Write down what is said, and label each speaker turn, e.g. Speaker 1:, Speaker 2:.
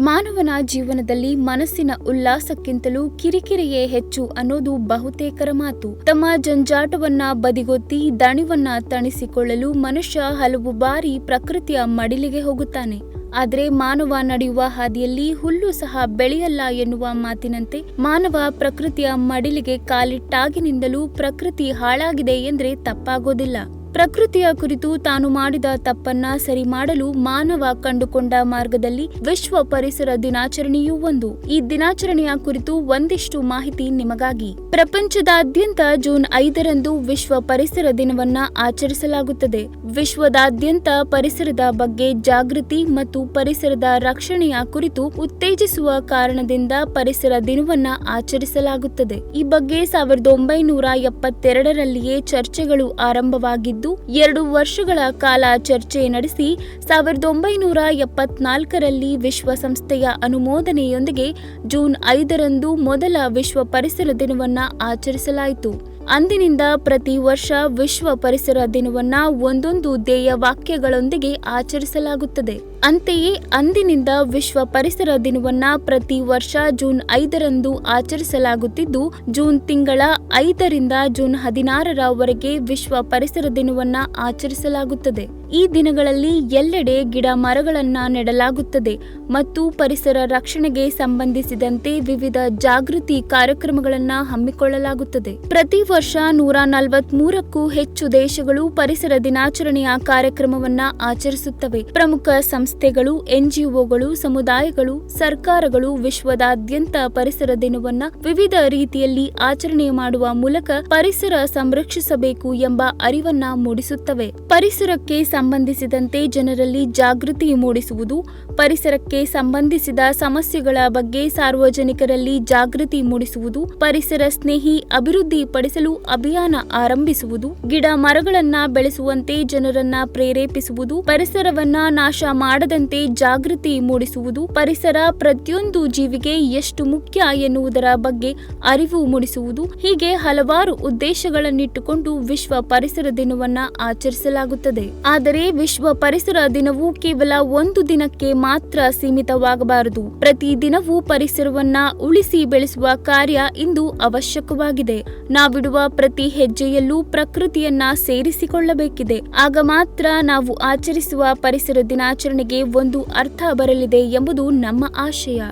Speaker 1: ಮಾನವನ ಜೀವನದಲ್ಲಿ ಮನಸ್ಸಿನ ಉಲ್ಲಾಸಕ್ಕಿಂತಲೂ ಕಿರಿಕಿರಿಯೇ ಹೆಚ್ಚು ಅನ್ನೋದು ಬಹುತೇಕರ ಮಾತು. ತಮ್ಮ ಜಂಜಾಟವನ್ನ ಬದಿಗೊತ್ತಿ ದಣಿವನ್ನ ತಣಿಸಿಕೊಳ್ಳಲು ಮನುಷ್ಯ ಹಲವು ಬಾರಿ ಪ್ರಕೃತಿಯ ಮಡಿಲಿಗೆ ಹೋಗುತ್ತಾನೆ. ಆದರೆ ಮಾನವ ನಡೆಯುವ ಹಾದಿಯಲ್ಲಿ ಹುಲ್ಲು ಸಹ ಬೆಳೆಯಲ್ಲ ಎನ್ನುವ ಮಾತಿನಂತೆ ಮಾನವ ಪ್ರಕೃತಿಯ ಮಡಿಲಿಗೆ ಕಾಲಿಟ್ಟಾಗಿನಿಂದಲೂ ಪ್ರಕೃತಿ ಹಾಳಾಗಿದೆ ಎಂದರೆ ತಪ್ಪಾಗೋದಿಲ್ಲ. ಪ್ರಕೃತಿಯ ಕುರಿತು ತಾನು ಮಾಡಿದ ತಪ್ಪನ್ನ ಸರಿ ಮಾಡಲು ಮಾನವ ಕಂಡುಕೊಂಡ ಮಾರ್ಗದಲ್ಲಿ ವಿಶ್ವ ಪರಿಸರ ದಿನಾಚರಣೆಯೂ ಒಂದು. ಈ ದಿನಾಚರಣೆಯ ಕುರಿತು ಒಂದಿಷ್ಟು ಮಾಹಿತಿ ನಿಮಗಾಗಿ. ಪ್ರಪಂಚದಾದ್ಯಂತ ಜೂನ್ ಐದರಂದು ವಿಶ್ವ ಪರಿಸರ ದಿನವನ್ನ ಆಚರಿಸಲಾಗುತ್ತದೆ. ವಿಶ್ವದಾದ್ಯಂತ ಪರಿಸರದ ಬಗ್ಗೆ ಜಾಗೃತಿ ಮತ್ತು ಪರಿಸರದ ರಕ್ಷಣೆಯ ಕುರಿತು ಉತ್ತೇಜಿಸುವ ಕಾರಣದಿಂದ ಪರಿಸರ ದಿನವನ್ನ ಆಚರಿಸಲಾಗುತ್ತದೆ. ಈ ಬಗ್ಗೆ ಸಾವಿರದ ಒಂಬೈನೂರ ಎಪ್ಪತ್ತೆರಡರಲ್ಲಿಯೇ ಚರ್ಚೆಗಳು ಆರಂಭವಾಗಿದ್ದು ಎರಡು ವರ್ಷಗಳ ಕಾಲ ಚರ್ಚೆ ನಡೆಸಿ ಸಾವಿರದ ಒಂಬೈನೂರ ಎಪ್ಪತ್ನಾಲ್ಕರಲ್ಲಿ ವಿಶ್ವಸಂಸ್ಥೆಯ ಅನುಮೋದನೆಯೊಂದಿಗೆ ಜೂನ್ ಐದರಂದು ಮೊದಲ ವಿಶ್ವ ಪರಿಸರ ದಿನವನ್ನ ಆಚರಿಸಲಾಯಿತು. ಅಂದಿನಿಂದ ಪ್ರತಿ ವರ್ಷ ವಿಶ್ವ ಪರಿಸರ ದಿನವನ್ನ ಒಂದೊಂದು ಧ್ಯೇಯ ವಾಕ್ಯಗಳೊಂದಿಗೆ ಆಚರಿಸಲಾಗುತ್ತದೆ. ಅಂತೆಯೇ ಅಂದಿನಿಂದ ವಿಶ್ವ ಪರಿಸರ ದಿನವನ್ನ ಪ್ರತಿ ವರ್ಷ ಜೂನ್ ಐದರಂದು ಆಚರಿಸಲಾಗುತ್ತಿದ್ದು, ಜೂನ್ ತಿಂಗಳ ಐದರಿಂದ ಜೂನ್ ಹದಿನಾರರವರೆಗೆ ವಿಶ್ವ ಪರಿಸರ ದಿನವನ್ನ ಆಚರಿಸಲಾಗುತ್ತದೆ. ಈ ದಿನಗಳಲ್ಲಿ ಎಲ್ಲೆಡೆ ಗಿಡ ಮರಗಳನ್ನ ನೆಡಲಾಗುತ್ತದೆ ಮತ್ತು ಪರಿಸರ ರಕ್ಷಣೆಗೆ ಸಂಬಂಧಿಸಿದಂತೆ ವಿವಿಧ ಜಾಗೃತಿ ಕಾರ್ಯಕ್ರಮಗಳನ್ನ ಹಮ್ಮಿಕೊಳ್ಳಲಾಗುತ್ತದೆ. ಪ್ರತಿ ವರ್ಷ ನೂರ ನಲವತ್ಮೂರಕ್ಕೂ ಹೆಚ್ಚು ದೇಶಗಳು ಪರಿಸರ ದಿನಾಚರಣೆಯ ಕಾರ್ಯಕ್ರಮವನ್ನ ಆಚರಿಸುತ್ತವೆ. ಪ್ರಮುಖ ಸಂಸ್ಥೆಗಳು, ಎನ್ಜಿಒಗಳು, ಸಮುದಾಯಗಳು, ಸರ್ಕಾರಗಳು ವಿಶ್ವದಾದ್ಯಂತ ಪರಿಸರ ದಿನವನ್ನ ವಿವಿಧ ರೀತಿಯಲ್ಲಿ ಆಚರಣೆ ಮಾಡುವ ಮೂಲಕ ಪರಿಸರ ಸಂರಕ್ಷಿಸಬೇಕು ಎಂಬ ಅರಿವನ್ನ ಮೂಡಿಸುತ್ತವೆ. ಪರಿಸರಕ್ಕೆ ಸಂಬಂಧಿಸಿದಂತೆ ಜನರಲ್ಲಿ ಜಾಗೃತಿ ಮೂಡಿಸುವುದು, ಪರಿಸರಕ್ಕೆ ಸಂಬಂಧಿಸಿದ ಸಮಸ್ಯೆಗಳ ಬಗ್ಗೆ ಸಾರ್ವಜನಿಕರಲ್ಲಿ ಜಾಗೃತಿ ಮೂಡಿಸುವುದು, ಪರಿಸರ ಸ್ನೇಹಿ ಅಭಿವೃದ್ಧಿ ಪಡಿಸಲು ಅಭಿಯಾನ ಆರಂಭಿಸುವುದು, ಗಿಡ ಮರಗಳನ್ನ ಬೆಳೆಸುವಂತೆ ಜನರನ್ನ ಪ್ರೇರೇಪಿಸುವುದು, ಪರಿಸರವನ್ನ ನಾಶ ಮಾಡದಂತೆ ಜಾಗೃತಿ ಮೂಡಿಸುವುದು, ಪರಿಸರ ಪ್ರತಿಯೊಂದು ಜೀವಿಗೆ ಎಷ್ಟು ಮುಖ್ಯ ಎನ್ನುವುದರ ಬಗ್ಗೆ ಅರಿವು ಮೂಡಿಸುವುದು ಹೀಗೆ ಹಲವಾರು ಉದ್ದೇಶಗಳನ್ನಿಟ್ಟುಕೊಂಡು ವಿಶ್ವ ಪರಿಸರ ದಿನವನ್ನ ಆಚರಿಸಲಾಗುತ್ತದೆ. ಆದರೆ ವಿಶ್ವ ಪರಿಸರ ದಿನವು ಕೇವಲ ಒಂದು ದಿನಕ್ಕೆ ಮಾತ್ರ ಸೀಮಿತವಾಗಬಾರದು. ಪ್ರತಿ ದಿನವೂ ಪರಿಸರವನ್ನ ಉಳಿಸಿ ಬೆಳೆಸುವ ಕಾರ್ಯ ಇಂದು ಅವಶ್ಯಕವಾಗಿದೆ. ನಾವಿಡುವ ಪ್ರತಿ ಹೆಜ್ಜೆಯಲ್ಲೂ ಪ್ರಕೃತಿಯನ್ನ ಸೇರಿಸಿಕೊಳ್ಳಬೇಕಿದೆ. ಆಗ ಮಾತ್ರ ನಾವು ಆಚರಿಸುವ ಪರಿಸರ ದಿನಾಚರಣೆಗೆ ಒಂದು ಅರ್ಥ ಬರಲಿದೆ ಎಂಬುದು ನಮ್ಮ ಆಶಯ.